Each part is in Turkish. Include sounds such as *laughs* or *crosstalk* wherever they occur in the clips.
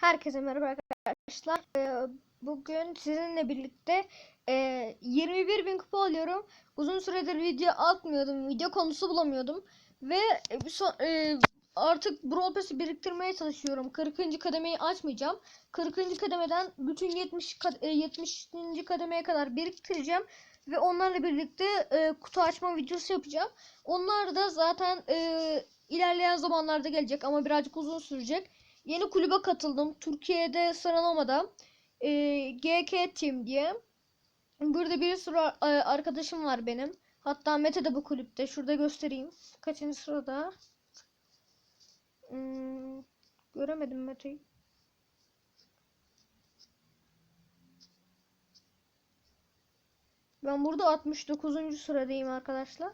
Herkese merhaba arkadaşlar. Ee, Bugün sizinle birlikte e, 21 bin kupa alıyorum. Uzun süredir video atmıyordum. Video konusu bulamıyordum. Ve e, e, artık Brawl Pass'i biriktirmeye çalışıyorum. 40. kademeyi açmayacağım. 40. kademeden bütün 70 kad- e, 70. kademeye kadar biriktireceğim. Ve onlarla birlikte e, kutu açma videosu yapacağım. Onlar da zaten e, ilerleyen zamanlarda gelecek ama birazcık uzun sürecek. Yeni kulübe katıldım. Türkiye'de sıralamada e, GK Team diye. Burada bir sürü e, arkadaşım var benim. Hatta Mete de bu kulüpte. Şurada göstereyim. Kaçıncı sırada? Hmm, göremedim Mete'yi. Ben burada 69. sıradayım arkadaşlar.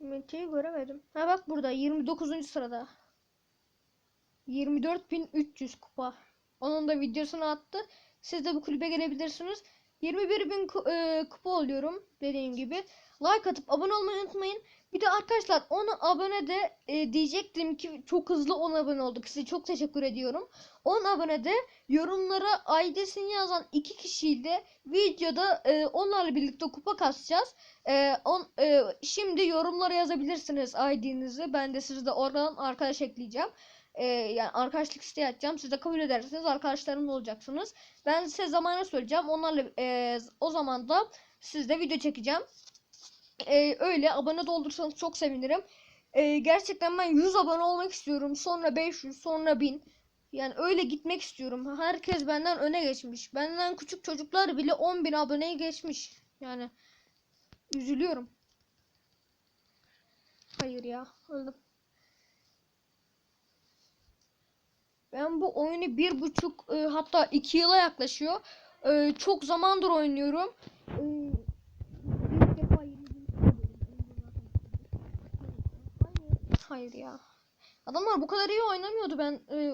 Mete'yi göremedim. Ha bak burada 29. sırada. 24.300 kupa. Onun da videosunu attı. Siz de bu kulübe gelebilirsiniz. 21.000 ku- e, kupa oluyorum dediğim gibi. Like atıp abone olmayı unutmayın. Bir de arkadaşlar 10 abone de e, diyecektim ki çok hızlı 10 abone olduk. Size çok teşekkür ediyorum. 10 abone de yorumlara ID'sini yazan iki kişiyle videoda e, onlarla birlikte kupa kasacağız. E, on, e, şimdi yorumlara yazabilirsiniz ID'nizi. Ben de sizi de oradan arkadaş ekleyeceğim. E, yani arkadaşlık isteği atacağım. Siz de kabul ederseniz arkadaşlarım olacaksınız. Ben size zamanı söyleyeceğim. Onlarla e, o zaman da sizde video çekeceğim. E, öyle abone de olursanız çok sevinirim. E, gerçekten ben 100 abone olmak istiyorum. Sonra 500, sonra 1000. Yani öyle gitmek istiyorum. Herkes benden öne geçmiş. Benden küçük çocuklar bile 10.000 aboneye geçmiş. Yani üzülüyorum. Hayır ya, öldüm. Ben bu oyunu bir buçuk e, hatta iki yıla yaklaşıyor. E, çok zamandır oynuyorum. E, şey. Hayır ya. Adamlar bu kadar iyi oynamıyordu ben e,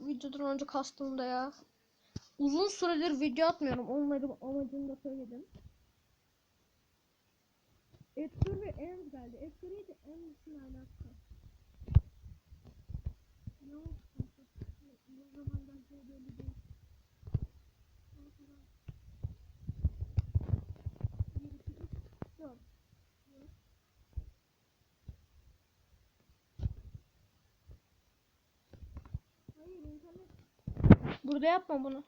videodan önce kastığımda ya. Uzun süredir video atmıyorum. Onları amacını da söyledim. Edgar ve Ems geldi. Edgar iyiydi. Ems'in alakası. Ne oldu? Ne zaman geleceği belli değil. Ne kadar? Bir, iki, üç, dört. Dört. Hayır internet. Burada yapma bunu.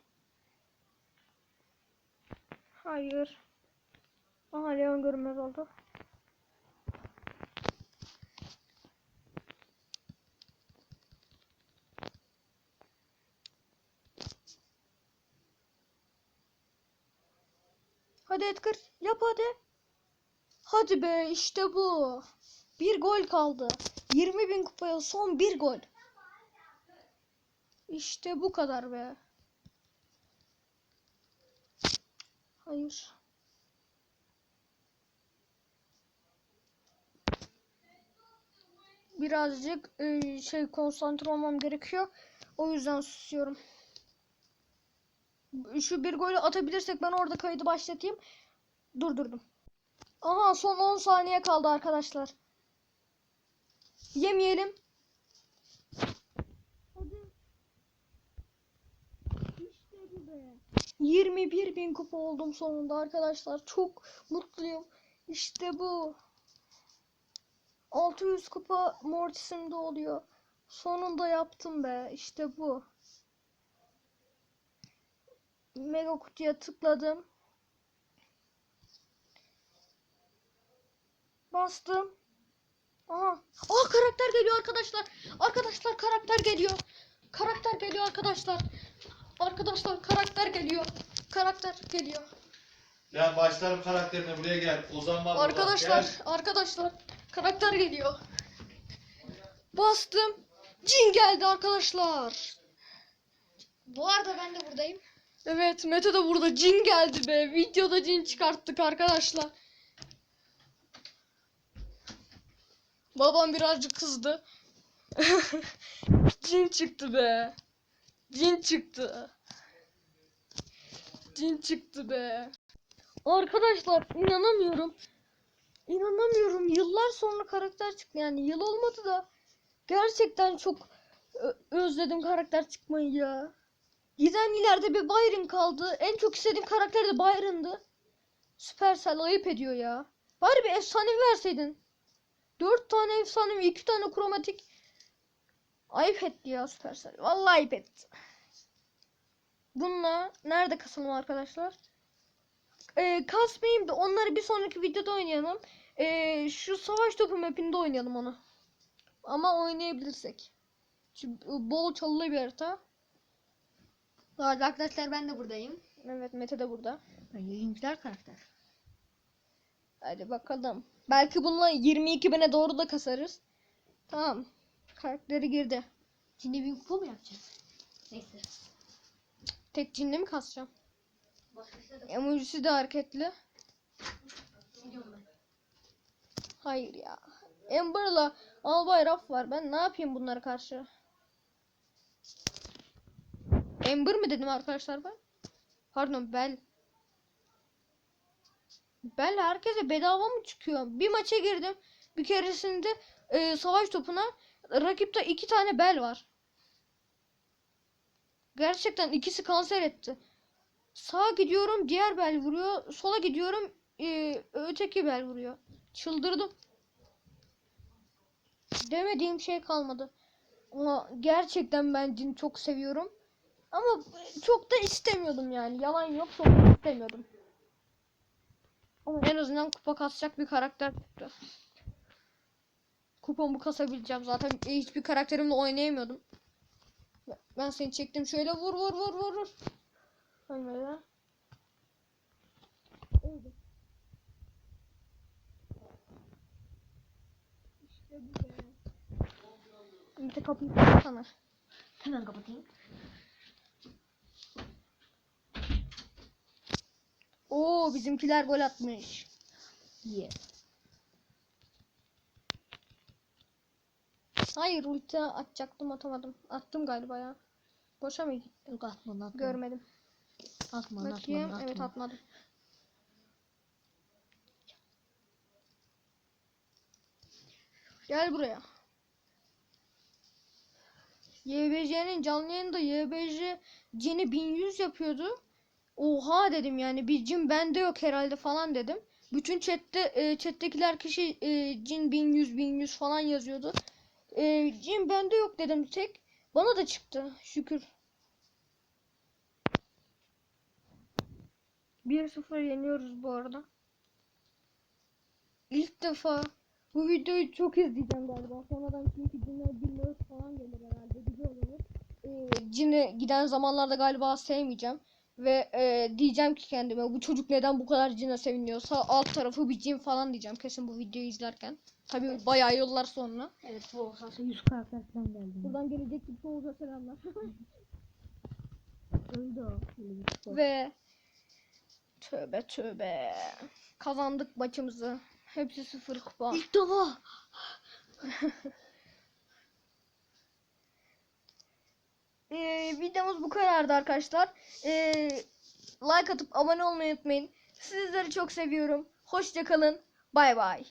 Hayır. Aha Leon görünmez oldu. Hadi Edgar yap hadi. Hadi be işte bu. Bir gol kaldı. 20 bin kupaya son bir gol. İşte bu kadar be. Hayır. Birazcık e, şey konsantre olmam gerekiyor. O yüzden susuyorum. Şu bir golü atabilirsek ben orada kaydı başlatayım. Durdurdum. Aha son 10 saniye kaldı arkadaşlar. Yemeyelim. Hadi. İşte bu be. 21 bin kupa oldum sonunda arkadaşlar. Çok mutluyum. İşte bu. 600 kupa Mortis'imde oluyor. Sonunda yaptım be. İşte bu. Mega kutuya tıkladım. Bastım. Aha. Aa karakter geliyor arkadaşlar. Arkadaşlar karakter geliyor. Karakter geliyor arkadaşlar. Arkadaşlar karakter geliyor. Karakter geliyor. Ya başlarım karakterine buraya gel. Ozan var burada. Arkadaşlar, Gel. arkadaşlar karakter geliyor. Bastım. Cin geldi arkadaşlar. Bu arada ben de buradayım. Evet Mete de burada cin geldi be. Videoda cin çıkarttık arkadaşlar. Babam birazcık kızdı. *laughs* cin çıktı be. Cin çıktı. Cin çıktı be. Arkadaşlar inanamıyorum. İnanamıyorum. Yıllar sonra karakter çıktı. Yani yıl olmadı da gerçekten çok özledim karakter çıkmayı ya. Giden ileride bir Byron kaldı. En çok istediğim karakter de Byron'dı. Supercell ayıp ediyor ya. Bari bir efsanevi verseydin. Dört tane efsanevi, iki tane kromatik. Ayıp etti ya Supercell. Vallahi ayıp etti. Bununla nerede kasalım arkadaşlar? Ee, kasmayayım da onları bir sonraki videoda oynayalım. Ee, şu savaş topu mapinde oynayalım onu. Ama oynayabilirsek. Çünkü bol çalılı bir harita. Bu arada arkadaşlar ben de buradayım. Evet Mete de burada. Yayıncılar karakter. Hadi bakalım. Belki bununla 22 bine doğru da kasarız. Tamam. Karakteri girdi. Şimdi bir kupa mı yapacağız? Neyse. Tek cinle mi kasacağım? Emojisi de hareketli. Hayır ya. Amber'la Albay Raf var. Ben ne yapayım bunlara karşı? Amber mi dedim arkadaşlar ben? Pardon Bel. Bel herkese bedava mı çıkıyor? Bir maça girdim. Bir keresinde e, savaş topuna rakipte iki tane Bel var. Gerçekten ikisi kanser etti. Sağa gidiyorum diğer Bel vuruyor. Sola gidiyorum e, öteki Bel vuruyor. Çıldırdım. Demediğim şey kalmadı. Ama gerçekten ben cin çok seviyorum. Ama çok da istemiyordum yani. Yalan yok çok istemiyordum. Ama en azından kupa kasacak bir karakter çıktı. Kupamı kasabileceğim zaten hiçbir karakterimle oynayamıyordum. Ben seni çektim şöyle vur vur vur vur vur. Ölmedi. Öldü. İşte bu be. Bir de kapıyı kapatsana. Hemen kapatayım. Oo bizimkiler gol atmış. Yes. Hayır ulti atacaktım atamadım. Attım galiba ya. Boşa mı? Yok atma onu atma. Görmedim. Atma onu atma Bakayım. onu atma. Evet atmadım. Gel buraya. YBC'nin canlı yayında YBC cini 1100 yapıyordu. Oha dedim yani bir cin bende yok herhalde falan dedim. Bütün chatte e, chat'tekiler kişi e, cin 1100 1100 falan yazıyordu. E, cin bende yok dedim tek. Bana da çıktı şükür. 1-0 yeniyoruz bu arada. İlk defa bu videoyu çok izleyeceğim galiba. Sonradan çünkü cinler bilmiyoruz falan gelir herhalde. Güzel olur. Ee, cini giden zamanlarda galiba sevmeyeceğim. Ve e, diyeceğim ki kendime bu çocuk neden bu kadar cine seviniyorsa alt tarafı bir cin falan diyeceğim kesin bu videoyu izlerken. Tabii bayağı yıllar sonra. Evet bu olsa 100 karakter falan geldi. Buradan gelecek bir çoğuza selamlar. *laughs* Öldü o. Ve tövbe tövbe. Kazandık maçımızı. Hepsi sıfır kupa. İlk defa. *laughs* Ee, videomuz bu kadardı arkadaşlar. Ee, like atıp abone olmayı unutmayın. Sizleri çok seviyorum. Hoşça kalın. Bay bay.